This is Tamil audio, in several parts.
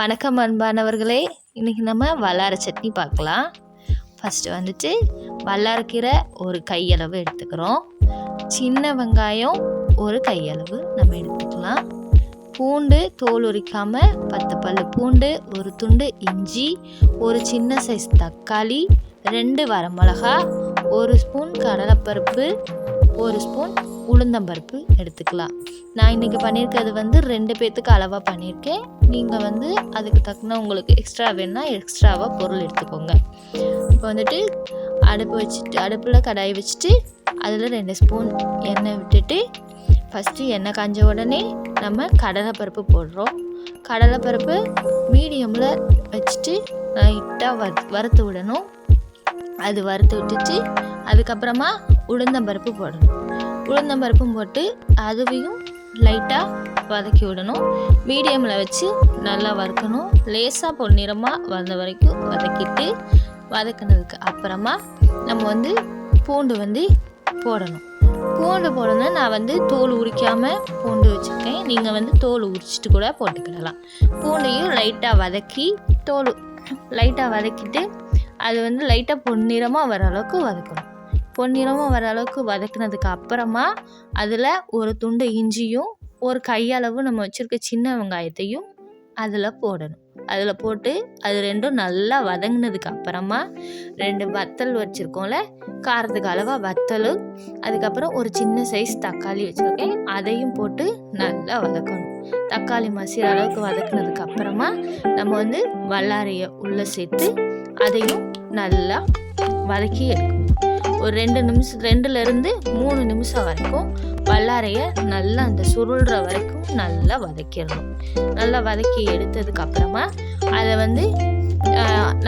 வணக்கம் அன்பானவர்களே. இன்றைக்கி நம்ம வல்லார சட்னி பார்க்கலாம். ஃபஸ்ட்டு வந்துட்டு வல்லாரக்கீரை ஒரு கையளவு எடுத்துக்கிறோம். சின்ன வெங்காயம் ஒரு கையளவு நம்ம எடுத்துக்கலாம். பூண்டு தோல் உரிக்காமல் பத்து பல்லு பூண்டு ஒரு துண்டு இஞ்சி ஒரு சின்ன சைஸ் தக்காளி ரெண்டு வரமிளகா ஒரு ஸ்பூன் கடலைப்பருப்பு ஒரு ஸ்பூன் உளுந்தம்பருப்பு எடுத்துக்கலாம். நான் இன்றைக்கி பண்ணியிருக்கிறது வந்து ரெண்டு பேர்த்துக்கு அளவாக பண்ணியிருக்கேன். நீங்கள் வந்து அதுக்கு தக்கன உங்களுக்கு எக்ஸ்ட்ரா வேணுன்னா எக்ஸ்ட்ராவாக பொருள் எடுத்துக்கோங்க. இப்போ வந்துட்டு அடுப்பு வச்சுட்டு அடுப்பில் கடாயை வச்சுட்டு அதில் ரெண்டு ஸ்பூன் எண்ணெய் விட்டுட்டு ஃபஸ்ட்டு எண்ணெய் காஞ்ச உடனே நம்ம கடலைப்பருப்பு போடுறோம். கடலைப்பருப்பு மீடியமில் வச்சுட்டு லைட்டாக வறு வறுத்து விடணும். அது வறுத்து விட்டுட்டு அதுக்கப்புறமா உளுந்தம்பருப்பு போடணும். உளுந்தம்பருப்பும் போட்டு அதுவையும் லைட்டாக வதக்கி விடணும். மீடியமில் வச்சு நல்லா வறுக்கணும். லேசாக பொன்னிறமாக வந்த வரைக்கும் வதக்கிட்டு வதக்கினதுக்கு அப்புறமா நம்ம வந்து பூண்டு வந்து போடணும். பூண்டு போடணும் நான் வந்து தோல் உரிக்காமல் பூண்டு வச்சுருக்கேன். நீங்கள் வந்து தோல் உரிச்சிட்டு கூட போட்டுக்கிடலாம். பூண்டையும் லைட்டாக வதக்கி தோல் லைட்டாக வதக்கிட்டு அது வந்து லைட்டாக பொன்னிறமாக வர அளவுக்கு வதக்கணும். பொன்னிறமும் வர அளவுக்கு வதக்கினதுக்கு அப்புறமா அதில் ஒரு துண்டு இஞ்சியும் ஒரு கையளவு நம்ம வச்சுருக்க சின்ன வெங்காயத்தையும் அதில் போடணும். அதில் போட்டு அது ரெண்டும் நல்லா வதங்கினதுக்கு அப்புறமா ரெண்டு வத்தல் வச்சுருக்கோம்ல காரத்துக்கு அளவாக வத்தல் அதுக்கப்புறம் ஒரு சின்ன சைஸ் தக்காளி வச்சுருக்கேன். அதையும் போட்டு நல்லா வதக்கணும். தக்காளி மசிற அளவுக்கு வதக்கினதுக்கு அப்புறமா நம்ம வந்து வல்லாரையை உள்ளே சேர்த்து அதையும் நல்லா வதக்கி எடுக்கணும். ஒரு ரெண்டு நிமிஷம் ரெண்டுலேருந்து மூணு நிமிஷம் வரைக்கும் வல்லாரையை நல்லா அந்த சுருள்ற வரைக்கும் நல்லா வதக்கிடணும். நல்லா வதக்கி எடுத்ததுக்கு அப்புறமா அதை வந்து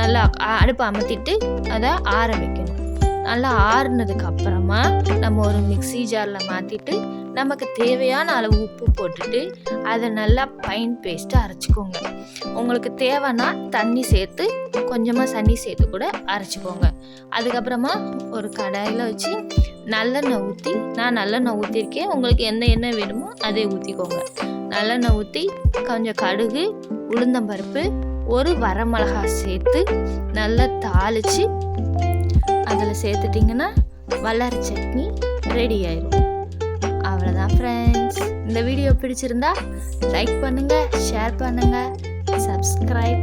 நல்லா அடுப்பை அமர்த்திட்டு அதை ஆற வைக்கணும். நல்லா ஆறுனதுக்கு அப்புறமா நம்ம ஒரு மிக்ஸி ஜாரில் மாற்றிட்டு நமக்கு தேவையான அளவு உப்பு போட்டுட்டு அதை நல்லா பைன் பேஸ்ட்டு அரைச்சிக்கோங்க. உங்களுக்கு தேவைன்னா தண்ணி சேர்த்து கொஞ்சமாக தண்ணி சேர்த்து கூட அரைச்சிக்கோங்க. அதுக்கப்புறமா ஒரு கடாயில் வச்சு நல்லெண்ணெய் ஊற்றி நான் நல்லெண்ணெய் ஊற்றிருக்கேன் உங்களுக்கு எந்த எண்ணெய் வேணுமோ அதை ஊற்றிக்கோங்க நல்லெண்ணெய் ஊற்றி கொஞ்சம் கடுகு உளுந்தம்பருப்பு ஒரு வரமிளகா சேர்த்து நல்லா தாளித்து அதில் சேர்த்துட்டிங்கன்னா வல்லார சட்னி ரெடி ஆயிடும் அவ்வளோதான் ஃப்ரெண்ட்ஸ் இந்த வீடியோ பிடிச்சிருந்தா லைக் பண்ணுங்கள் ஷேர் பண்ணுங்கள் சப்ஸ்கிரைப்